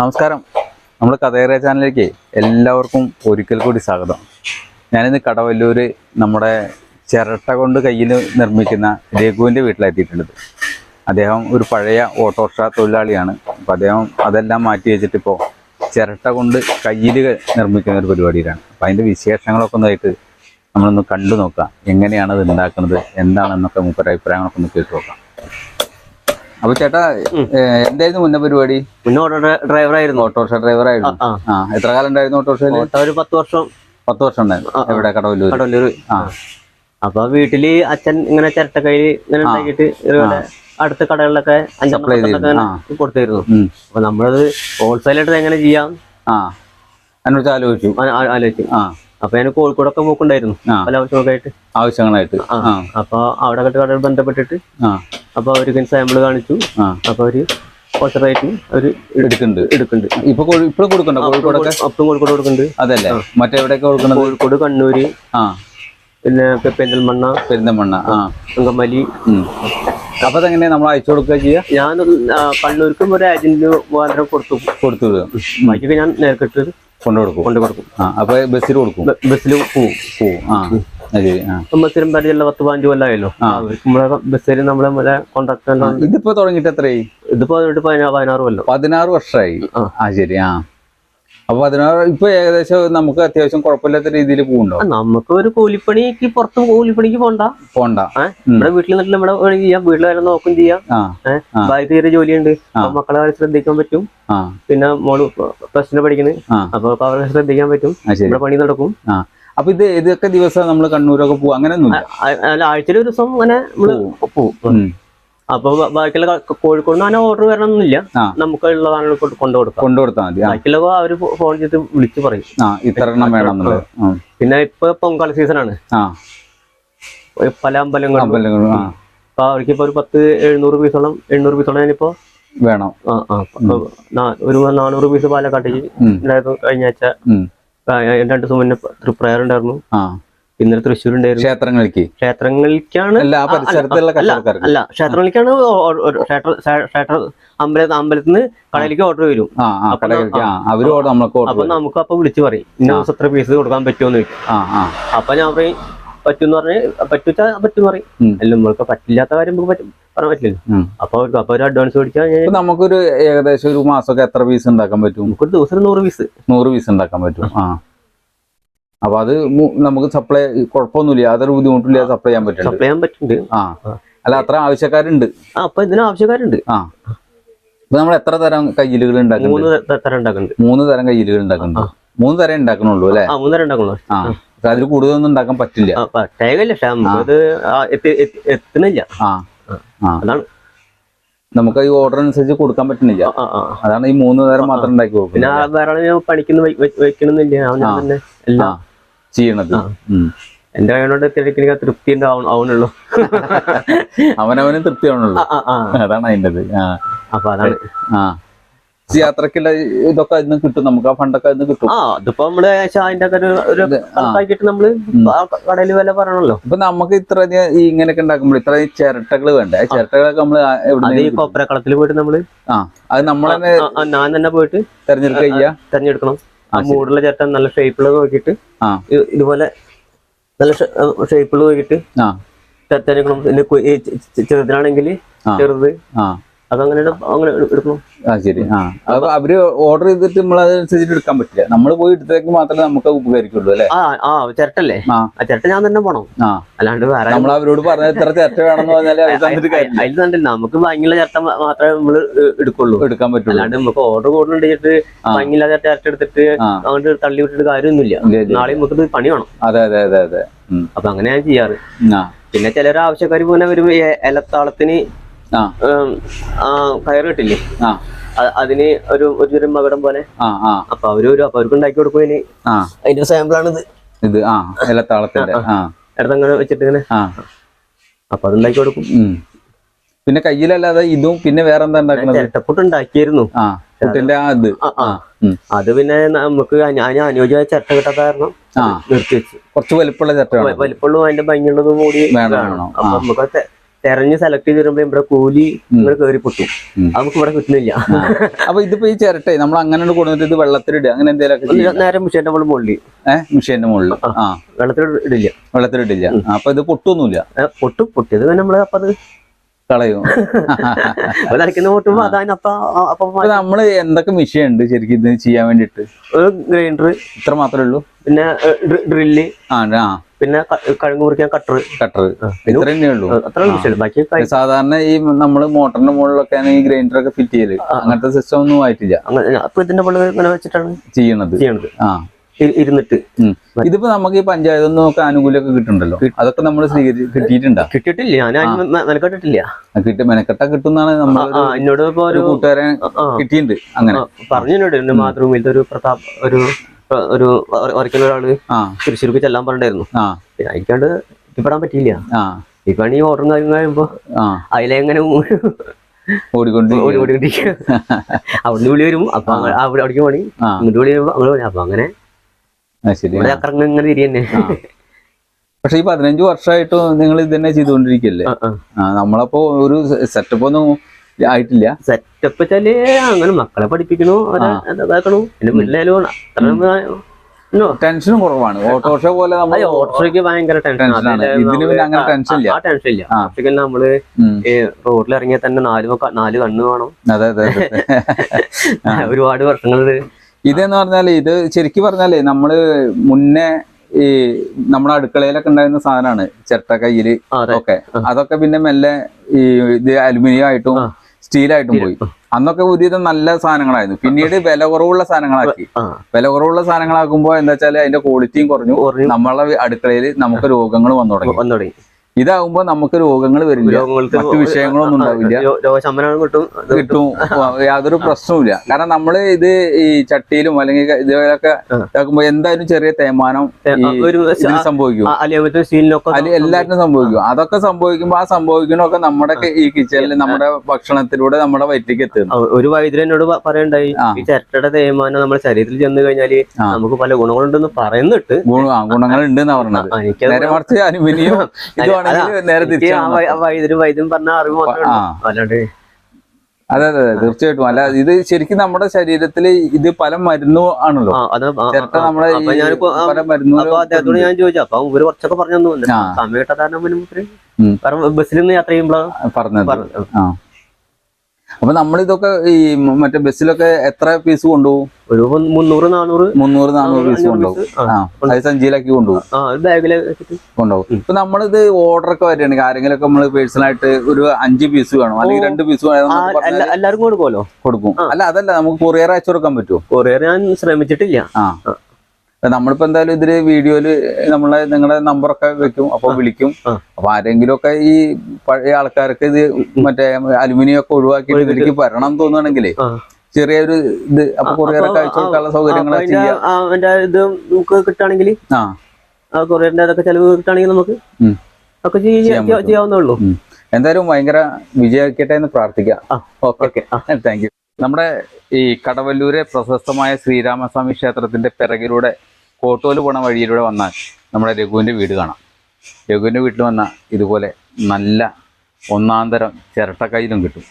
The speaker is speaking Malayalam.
നമസ്കാരം. നമ്മൾ കഥേറിയ ചാനലിലേക്ക് എല്ലാവർക്കും ഒരിക്കൽ കൂടി സ്വാഗതം. ഞാനിന്ന് കടവല്ലൂർ നമ്മുടെ ചിരട്ട കൊണ്ട് കയ്യിൽ നിർമ്മിക്കുന്ന രഘുവിന്റെ വീട്ടിലെത്തിയിട്ടുള്ളത്. അദ്ദേഹം ഒരു പഴയ ഓട്ടോറിക്ഷ തൊഴിലാളിയാണ്. അപ്പോൾ അദ്ദേഹം അതെല്ലാം മാറ്റി വെച്ചിട്ടിപ്പോൾ ചിരട്ട കൊണ്ട് കയ്യിൽ നിർമ്മിക്കുന്ന ഒരു പരിപാടിയിലാണ്. അപ്പോൾ അതിന്റെ വിശേഷങ്ങളൊക്കെ ഒന്നായിട്ട് നമ്മളൊന്ന് കണ്ടു നോക്കാം. എങ്ങനെയാണ് അത് ഉണ്ടാക്കുന്നത്? എന്താണെന്നൊക്കെ മൂപ്പര അഭിപ്രായങ്ങളൊക്കെ ഒന്ന് കേട്ടു നോക്കാം. അപ്പോൾ ചേട്ടാ എന്തായിരുന്നു മുന്നേ പരിപാടി? മുന്നേ ഓട്ടോ ഡ്രൈവർ ആയിരുന്നു ഓട്ടോറിക്ഷ ഡ്രൈവർ ആയിരുന്നു ആ. എത്ര കാലം ഉണ്ടായിരുന്നു ഓട്ടോറിക്ഷയിൽ ഒരു പത്ത് വർഷം. പത്ത് വർഷം ഉണ്ടായിരുന്നു. എവിടെ? കടവല്ലൂർ കടവല്ലൂർ ആ. അപ്പൊ വീട്ടിൽ അച്ഛൻ ഇങ്ങനെ ചിരട്ടക്കൈ ഇങ്ങനെ ഉണ്ടാക്കിയിട്ട് ഇതുപോലെ അടുത്ത കടകളിലൊക്കെ കൊടുത്തിരുന്നു. അപ്പൊ നമ്മളത് ഹോൾസെയിലായിട്ട് എങ്ങനെ ചെയ്യാം? ആ. ആലോചിച്ചു. ആലോചിച്ചു. ആ. അപ്പൊ ഞാൻ കോഴിക്കോടൊക്കെ പോക്കുണ്ടായിരുന്നു. പല ആവശ്യങ്ങൾക്കായിട്ട്. ആയിട്ട് ആവശ്യങ്ങളായിട്ട് അപ്പൊ അവിടെ കടയിൽ ബന്ധപ്പെട്ടിട്ട് അപ്പൊ അവർക്ക് സാമ്പിൾ കാണിച്ചു. അപ്പൊ അവർ ഹോൾസെയിൽ റേറ്റിന് അവർ എടുക്കുന്നുണ്ട്. എടുക്കുന്നുണ്ട്. ഇപ്പൊ ഇപ്പോഴും കൊടുക്കണ്ടോ കോഴിക്കോടൊക്കെ? അപ്പം കോഴിക്കോട് കൊടുക്കുന്നുണ്ട്. അതല്ലേ? മറ്റെവിടെയൊക്കെ കൊടുക്കുന്നത്? കോഴിക്കോട് കണ്ണൂര്. പിന്നെ പെരിന്തൽമണ്ണ. പെരിന്തൽമണ്ണ. അങ്കമലി. അപ്പൊ നമ്മൾ അയച്ചു കൊടുക്കുക ചെയ്യാ? ഞാൻ കണ്ണൂർക്കും ഒരു ഏജന്റിന് മുഖാന്തരം കൊടുത്തു. കൊടുത്തു ബാക്കിയൊക്കെ ഞാൻ നേരിട്ട് കൊണ്ടു കൊടുക്കും കൊണ്ടു കൊടുക്കും ആ അപ്പൊ ബസ്സിൽ കൊടുക്കും. ബസ്സിൽ പോവും. പോവും. ആ അത് ആ. ഇപ്പം ബസ്സിലും പരിചയമുള്ള പത്ത് പതിനഞ്ച് കൊല്ലമായല്ലോ നമ്മളെ ബസ്സിൽ നമ്മളെ കോൺട്രാക്ട് ഇതിപ്പോ തുടങ്ങിയിട്ട് എത്രയായി? ഇതിപ്പോ പതിനാറ് കൊല്ലം. പതിനാറ് വർഷമായി. ആ ശരി ആ. അപ്പൊ പതിനാറ് ഇപ്പൊ ഏകദേശം നമുക്ക് അത്യാവശ്യം കുഴപ്പമില്ലാത്ത രീതിയിൽ പോകുന്നുണ്ടോ? നമുക്ക് ഒരു കൂലിപ്പണിക്ക് പുറത്ത് കൂലിപ്പണിക്ക് പോണ്ട. പോണ്ട. നമ്മുടെ വീട്ടിൽ നിന്നിട്ട് നമ്മുടെ പണി ചെയ്യാം. കാര്യം നോക്കും ചെയ്യാം. ആ ചെറിയ തീരെ ജോലിയുണ്ട് മക്കളെ കാര്യം ശ്രദ്ധിക്കാൻ പറ്റും. പിന്നെ മോൾ പ്ലസ് ടു പഠിക്കുന്നത് അപ്പൊ അവരെ ശ്രദ്ധിക്കാൻ പറ്റും. നമ്മുടെ പണി നടക്കും. അപ്പൊ ഇത് ഏതൊക്കെ ദിവസം നമ്മൾ കണ്ണൂരൊക്കെ പോകും അങ്ങനെ ഒന്നും ആഴ്ചയിൽ ഒരു ദിവസം അങ്ങനെ നമ്മൾ പോവും. ഉം. അപ്പൊ ബാക്കിയുള്ള കോഴിക്കോട് അങ്ങനെ ഓർഡർ വരണമെന്നില്ല. നമുക്ക് ഉള്ളതാണ് കൊണ്ടു കൊടുക്കാം കൊണ്ടു കൊടുത്താൽ മതി ബാക്കിയുള്ള അവർ ഫോൺ ചെയ്ത് വിളിച്ചു പറയും. ഇത്ര എണ്ണം വേണം പിന്നെ ഇപ്പൊ പൊങ്കാല സീസൺ ആണ്. പല അമ്പലങ്ങളും. അപ്പൊ അവർക്ക് ഇപ്പൊ ഒരു പത്ത് എഴുന്നൂറ് പീസോളം എണ്ണൂറ് പീസോളം ഞാനിപ്പോ വേണം. ഒരു നാനൂറ് പീസ് പാലക്കാട്ടേക്ക്. ഉണ്ടായിരുന്നു കഴിഞ്ഞ ആഴ്ച. രണ്ട് ദിവസം മുന്നേ പ്രയർ ഉണ്ടായിരുന്നു ഇന്നലെ തൃശ്ശൂർ ഉണ്ടായിരുന്നു ക്ഷേത്രങ്ങളിലേക്ക്? ക്ഷേത്രങ്ങളിലേക്കാണ് അല്ല അല്ല ക്ഷേത്രങ്ങളിലേക്കാണ് ക്ഷേത്ര ക്ഷേത്ര അമ്പല അമ്പലത്തിൽ നിന്ന് കടയിലേക്ക് ഓർഡർ വരും. അപ്പൊ നമുക്ക് അപ്പൊ വിളിച്ചു പറയും ഇന്ന ദിവസം എത്ര പീസ് കൊടുക്കാൻ ആ അപ്പൊ ഞാൻ പറയും പറ്റൂന്ന് പറഞ്ഞ് പറ്റുവെച്ചാ പറ്റും പറയും. അല്ല നമ്മൾക്ക് പറ്റില്ലാത്ത കാര്യം നമുക്ക് പറ്റും പറയാൻ പറ്റില്ല. അപ്പൊ അവർക്ക് അപ്പൊ ഒരു അഡ്വാൻസ് മേടിച്ചാൽ നമുക്കൊരു ഏകദേശം ഒരു മാസമൊക്കെ എത്ര പീസ് ഉണ്ടാക്കാൻ പറ്റും? നമുക്ക് ഒരു ദിവസം നൂറ് പീസ് നൂറ് പീസ് ഉണ്ടാക്കാൻ പറ്റും. ആ. അപ്പൊ അത് നമുക്ക് സപ്ലൈ കുഴപ്പമൊന്നുമില്ല. യാതൊരു ബുദ്ധിമുട്ടില്ല സപ്ലൈ ചെയ്യാൻ പറ്റും സപ്ലൈ ചെയ്യാൻ പറ്റുന്നുണ്ട് ആ. അല്ല അത്ര ആവശ്യക്കാരുണ്ട്. ആ അപ്പൊ ഇതിന് ആവശ്യക്കാരുണ്ട്. ആ. ഇപ്പൊ നമ്മൾ എത്ര തരം കയ്യിലുകൾ ഉണ്ടാക്കുന്നുണ്ട്? മൂന്ന് തരം ഉണ്ടാക്കുന്നുണ്ട്. മൂന്ന് തരം കയ്യിലുകൾ ഉണ്ടാക്കുന്നുണ്ട്. മൂന്ന് തരം ഉണ്ടാക്കണുള്ളൂ അല്ലെ? മൂന്ന് തരം ഉണ്ടാക്കണുള്ളൂ. ആ. അതിൽ കൂടുതലൊന്നും ഉണ്ടാക്കാൻ പറ്റില്ല. പറ്റേകല്ല എത്തി- എത്തുന്നില്ല. ആ. അതാണ്. നമുക്ക് ഈ ഓർഡർ അനുസരിച്ച് കൊടുക്കാൻ പറ്റുന്നില്ല. അതാണ് ഈ മൂന്ന് തരം മാത്രം ഉണ്ടാക്കി പിന്നെ കൊടുക്കുന്നത് ആ വേറെ പണിക്കുന്ന വെക്കണമെന്നില്ല ചെയ്യണത്. എന്റെ അവനോട് എനിക്ക് തൃപ്തി ആവണുള്ളൂ അവനവന് തൃപ്തി ആവണുള്ളൂ അതാണ് അതിന്റെത്. ആ. അപ്പൊ അതാണ്. ആ. യാത്രക്കുള്ള ഇതൊക്കെ അതിന് കിട്ടും. നമുക്ക് ആ ഫണ്ടൊക്കെ അതിന് കിട്ടും. ആ അതിപ്പോ നമ്മൾ അതിന്റെ ഒരു നമ്മൾ കടയിൽ വില പറയണല്ലോ. ഇപ്പൊ നമുക്ക് ഇത്ര ഈ ഇങ്ങനെയൊക്കെ ഉണ്ടാക്കുമ്പോൾ ഇത്ര ചിരട്ടകൾ വേണ്ടേ? ആ ചിരട്ടകളൊക്കെ നമ്മൾ ഈ എവിടെ പോയിട്ട് നമ്മൾ ആ. അത് ആ, ഞാൻ തന്നെ പോയിട്ട് തെരഞ്ഞെടുക്കുക തെരഞ്ഞെടുക്കണം. ആ, മൂടുള്ള ചേട്ടൻ നല്ല ഷേപ്പിൽ നോക്കിയിട്ട് ഇതുപോലെ നല്ല ഷേപ്പിൽ നോക്കിയിട്ട് തെരഞ്ഞെടുക്കണം പിന്നെ ചെറുതിനാണെങ്കിൽ ചെറുത്. അതങ്ങനെ എടു- അങ്ങനെ എടു- എടുക്കണം? ആ ശരി. ആ. അപ്പൊ അവർ ഓർഡർ ചെയ്തിട്ട് നമ്മൾ അതനുസരിച്ചിട്ട് എടുക്കാൻ പറ്റില്ല. നമ്മൾ പോയി എടുത്തേക്ക് മാത്രമേ നമുക്ക് ഉപകരിക്കുള്ളൂ അല്ലേ? ആ ആ ചിരട്ടല്ലേ? ആ. ചിരട്ട ഞാൻ തന്നെ പോണോ. ആ. അല്ലാണ്ട് വേറെ നമ്മൾ അവരോട് പറഞ്ഞ എത്ര ചിരട്ട വേണമെന്ന് പറഞ്ഞാൽ അതിൽ തന്നെ നമുക്ക് ഭംഗിയുള്ള ചിരട്ട മാത്രമേ നമ്മൾ എടുക്കുള്ളൂ. എടുക്കാൻ പറ്റുള്ളൂ. അല്ലാണ്ട് നമുക്ക് ഓർഡർ ആ. ഭംഗിയില്ലാത്ത ചിരട്ട എടുത്തിട്ട് അങ്ങോട്ട് തള്ളി വിട്ടിട്ട് കാര്യമൊന്നുമില്ല. നാളെ നമുക്ക് പണി വേണം. അതെ അതെ അതെ അതെ. അപ്പൊ അങ്ങനെ ഞാൻ ചെയ്യാറ് പിന്നെ ചിലർ ആവശ്യക്കാർ പോലെ വരുമ്പോ ഈ എലത്താളത്തിന് ആ. ഉം, ആ, കയറ് കിട്ടില്ലേ ആ. അ- അതിന് ഒരു ഒരു ഒരു മകടം പോലെ. അപ്പൊ അവർ വരും അപ്പൊ അവർക്ക് ഉണ്ടാക്കി കൊടുക്കും ഇനി. അതിന്റെ സാമ്പിളാണ് ഇത്. ഇത് ആ ഇലത്താളത്തിന്റെ ഇടത്തങ്ങനെ വെച്ചിട്ട് ഇങ്ങനെ അപ്പൊ അത് ഉണ്ടാക്കി കൊടുക്കും. പിന്നെ കയ്യിലല്ലാതെ ഇതും പിന്നെ വേറെ എന്താ ഉണ്ടാക്കുന്നത് ചിരട്ടപ്പൊട്ട് ഉണ്ടാക്കിയിരുന്നു ആ ഇത്. അത് പിന്നെ നമുക്ക് ഞാൻ അനുയോജ്യമായ ചിരട്ട കിട്ടാത്ത കാരണം നിർത്തി വെച്ചു കുറച്ച് വലിപ്പമുള്ള ചിരട്ട വേണം. വലിപ്പമുള്ളതും അതിന്റെ ഭംഗിയുള്ളതും കൂടി വേണം. അപ്പൊ. നമുക്ക് തെരഞ്ഞ് സെലക്ട് ചെയ്ത് വരുമ്പോ ഇവിടെ കൂലി ഇങ്ങനെ കയറി പൊട്ടു. അത് നമുക്ക് ഇവിടെ കിട്ടുന്നില്ല. അപ്പൊ ഇതിപ്പോ ഈ ചിരട്ടെ നമ്മൾ അങ്ങനെ കൊടുത്തിട്ട് ഇത് വെള്ളത്തിലിടുക അങ്ങനെ എന്തെങ്കിലും നേരം നേരെ മുകളിൽ മുകളിൽ. ഏഹ് മിഷീന്റെ മുകളിൽ. ആ വെള്ളത്തിൽ ഇടില്ല. വെള്ളത്തിലിടില്ല. അപ്പൊ ഇത് പൊട്ടൊന്നുമില്ല. പൊട്ടു പൊട്ടും. പൊട്ടിയത് നമ്മൾ അപ്പൊ അത് കളയും അതാണ് അപ്പൊ നമ്മൾ എന്തൊക്കെ മെഷീൻ ഉണ്ട് ശരിക്കും ഇത് ചെയ്യാൻ വേണ്ടിട്ട് ഒരു ഗ്രൈൻഡർ. ഇത്ര മാത്രമേ ഉള്ളൂ? പിന്നെ ഡ്രില്ല്. ആ പിന്നെ കഴുങ്ങ് കുറിക്കാൻ മുറിക്കാൻ കട്ടർ. കട്ടർ. ഇത്ര തന്നെ ഉള്ളൂ? അത്ര ബാക്കി സാധാരണ ഈ നമ്മൾ മോട്ടറിന്റെ മുകളിലൊക്കെയാണ് ഈ ഗ്രൈൻഡർ ഒക്കെ ഫിറ്റ് ചെയ്യൽ. അങ്ങനത്തെ സിസ്റ്റം ഒന്നും ആയിട്ടില്ല. അപ്പൊ ഇതിന്റെ മുകളിൽ ഇങ്ങനെ വെച്ചിട്ടാണ് ചെയ്യണത്. ചെയ്യണത്. ആ. ഇരുന്നിട്ട്. ഇതിപ്പോ നമുക്ക് ഈ പഞ്ചായത്തിൽ നിന്നൊക്കെ ആനുകൂല്യമൊക്കെ കിട്ടുന്നുണ്ടല്ലോ? അതൊക്കെ നമ്മൾ കിട്ടിയിട്ടുണ്ടോ? കിട്ടിയിട്ടില്ല. ഞാൻ മെനക്കെട്ടിട്ടില്ല കിട്ടി മെനക്കെട്ട കിട്ടുന്നാണ് നമ്മൾ എന്നോട് ഇപ്പൊ ഒരു കൂട്ടുകാരൻ കിട്ടിയിട്ടുണ്ട് അങ്ങനെ. ആ, പറഞ്ഞു മാത്രം എന്റെ മാതൃഭൂമിയിലത്തെ ഒരു പ്രതാപ് ഒരു ഒരു ഒരിക്കലും ഒരാൾ തൃശ്ശൂർക്ക് ചെല്ലാൻ പറഞ്ഞിട്ടായിരുന്നു പിന്നെ അയക്കാണ്ട് എത്തിപ്പെടാൻ പറ്റിയില്ല. ആ. ഇപ്പൊ ഈ ഓർഡറും കാര്യങ്ങൾ കഴിയുമ്പോ അതിലെങ്ങനെ ഓടിക്കൊണ്ട് ഓടി ഓടിക്കൊണ്ടിരിക്കുക അവിടുന്ന് വിളി വരും. അപ്പൊ അവിടെ അവിടേക്ക് പണി. ഇങ്ങോട്ട് വിളി വരുമ്പോ അങ്ങോട്ട് പണി. അപ്പൊ അങ്ങനെ ആ, ശരി ഇവിടെ ചക്രം ഇങ്ങനെ പക്ഷെ ഈ പതിനഞ്ച് വർഷമായിട്ടും നിങ്ങൾ ഇത് തന്നെ ചെയ്തുകൊണ്ടിരിക്കല്ലേ നമ്മളപ്പോ ഒരു സെറ്റപ്പ് ഒന്നും ആയിട്ടില്ല. സെറ്റപ്പ് വെച്ചാൽ അങ്ങനെ മക്കളെ പഠിപ്പിക്കണു ഇതാക്കണു. പിന്നെ വീട്ടിലായാലും അത്ര ടെൻഷനും കുറവാണ്. ഓട്ടോറിക്ഷ പോലെ ഓട്ടോറിക്ഷ ഭയങ്കര ടെൻഷൻ ടെൻഷനാണ് ഇതിന് പിന്നെ അങ്ങനെ ടെൻഷൻ ഇല്ല. ആ ടെൻഷൻ ഇല്ല. ആ. ഓട്ടോയ്ക്ക് നമ്മൾ റോഡിൽ ഇറങ്ങിയാൽ തന്നെ നാല് നാല് കണ്ണ് വേണം. അതെ അതെ അതെ. ഒരുപാട് വർഷങ്ങൾ ഇതെന്ന് പറഞ്ഞാൽ ഇത് ശരിക്കും പറഞ്ഞാലേ നമ്മൾ മുന്നേ ഈ നമ്മുടെ അടുക്കളയിലൊക്കെ ഉണ്ടായിരുന്ന സാധനമാണ് ചിരട്ട കയ്യിൽ ഒക്കെ. അതൊക്കെ പിന്നെ മെല്ലെ ഈ ഇത് അലുമിനിയം ആയിട്ടും. സ്റ്റീലായിട്ടും പോയി. അന്നൊക്കെ ഒരുവിധം നല്ല സാധനങ്ങളായിരുന്നു. പിന്നീട് വില കുറവുള്ള സാധനങ്ങളാക്കി. വില കുറവുള്ള സാധനങ്ങളാക്കുമ്പോൾ എന്താ വെച്ചാൽ അതിന്റെ ക്വാളിറ്റിയും കുറഞ്ഞു. കുറഞ്ഞു. നമ്മളെ അടുക്കളയിൽ നമുക്ക് രോഗങ്ങൾ വന്നു തുടങ്ങി. തുടങ്ങി നമുക്ക് രോഗങ്ങൾ വരില്ല. മറ്റു വിഷയങ്ങളൊന്നും ഉണ്ടാവില്ല. രോഗശമനം കിട്ടും കിട്ടും. യാതൊരു പ്രശ്നവുമില്ല. കാരണം നമ്മൾ ഇത് ഈ ചട്ടിയിലും അല്ലെങ്കിൽ ഇതൊക്കെ. ഇതാക്കുമ്പോ എന്തായാലും ചെറിയ തേമാനം സംഭവിക്കും. എല്ലാറ്റിനും സംഭവിക്കും. അതൊക്കെ സംഭവിക്കുമ്പോ ആ സംഭവിക്കണൊക്കെ നമ്മുടെ ഈ കിച്ചണിൽ നമ്മുടെ ഭക്ഷണത്തിലൂടെ നമ്മുടെ വയറ്റിലേക്ക് എത്തുന്നു. ഒരു വൈദ്യനോട് പറയണ്ടായി. ഈ ചിരട്ടയുടെ തേയ്മാനം നമ്മുടെ ശരീരത്തിൽ ചെന്ന് കഴിഞ്ഞാൽ നമുക്ക് പല ഗുണങ്ങളുണ്ടെന്ന് പറയുന്നിട്ട് ഗുണങ്ങളുണ്ട് എന്നാ പറഞ്ഞത്. നേരെ മറിച്ച് അലുമിനിയം ഇതുവാണെങ്കിൽ നേരെ എനിക്ക് ആ തിരിച്ചാണ് വൈ- ആ വൈദ്യുതി വൈദ്യം പറഞ്ഞ അറിവ് അല്ലാണ്ട് അതെ അതെ തീർച്ചയായിട്ടും. അല്ല ഇത് ശരിക്കും നമ്മുടെ ശരീരത്തിൽ ഇത് പല മരുന്നു ആണല്ലോ. ചിരട്ട ഈ പല മരുന്നും അപ്പൊ അദ്ദേഹത്തോട് ഞാൻ ചോദിച്ചു. അപ്പൊ ഇവർ കുറച്ചൊക്കെ പറഞ്ഞു. സമയം ബസ്സിൽ നിന്ന് യാത്ര ചെയ്യുമ്പോഴാണ് പറഞ്ഞത്. അപ്പൊ നമ്മളിതൊക്കെ ഈ മറ്റേ ബസ്സിലൊക്കെ എത്ര പീസ് കൊണ്ടുപോകും? ഒരു മുന്നൂറ് നാനൂറ് മുന്നൂറ് നാനൂറ് പീസ് കൊണ്ടുപോകും. ആ. അത് സഞ്ചിയിലാക്കി കൊണ്ടുപോകും. കൊണ്ടുപോകും. ഇപ്പൊ നമ്മളിത് ഓർഡർ ഒക്കെ വരികയാണെങ്കിൽ ആരെങ്കിലും ഒക്കെ നമ്മൾ പേഴ്സണൽ ആയിട്ട് ഒരു അഞ്ച് പീസ് വേണം. അല്ലെങ്കിൽ രണ്ട് പീസ് വേണം എല്ലാവർക്കും കൊടുക്കുമല്ലോ കൊടുക്കും. അല്ല അതല്ല നമുക്ക് കൊറിയർ അയച്ചു കൊടുക്കാൻ പറ്റുമോ കൊറിയർ ഞാൻ ശ്രമിച്ചിട്ടില്ല. ആ. നമ്മളിപ്പോ എന്തായാലും ഇതിൽ വീഡിയോയിൽ നമ്മളെ നിങ്ങളുടെ നമ്പറൊക്കെ വെക്കും അപ്പൊ വിളിക്കും. അപ്പൊ ആരെങ്കിലും ഒക്കെ ഈ പഴയ ആൾക്കാർക്ക് ഇത് മറ്റേ അലുമിനിയം ഒക്കെ ഒഴിവാക്കി ഇതിലേക്ക് വരണം എന്ന് തോന്നുകയാണെങ്കിൽ ചെറിയൊരു ഇത് അപ്പൊ അപ്പൊ അയച്ചു കൊടുക്കാനുള്ള സൗകര്യങ്ങൾ ഇത് നമുക്ക് കിട്ടുകയാണെങ്കിൽ ആ. ആ കൊറിയറിന്റെ അതൊക്കെ ചെലവ് കിട്ടുകയാണെങ്കിൽ നമുക്ക് ഒക്കെ ചെയ്യാവുന്നേ ഉള്ളൂ. എന്തായാലും ഭയങ്കര വിജയിക്കട്ടെ എന്ന് പ്രാർത്ഥിക്കാം. ഓക്കെ. താങ്ക് യു നമ്മുടെ ഈ കടവല്ലൂരെ പ്രശസ്തമായ ശ്രീരാമസ്വാമി ക്ഷേത്രത്തിന്റെ പിറകിലൂടെ കോട്ടോൽ പോണ വഴിയിലൂടെ വന്നാൽ നമ്മുടെ രഘുവിന്റെ വീട് കാണാം. രഘുവിന്റെ വീട്ടിൽ വന്നാൽ ഇതുപോലെ നല്ല ഒന്നാന്തരം ചിരട്ടക്കൈയിലും കിട്ടും.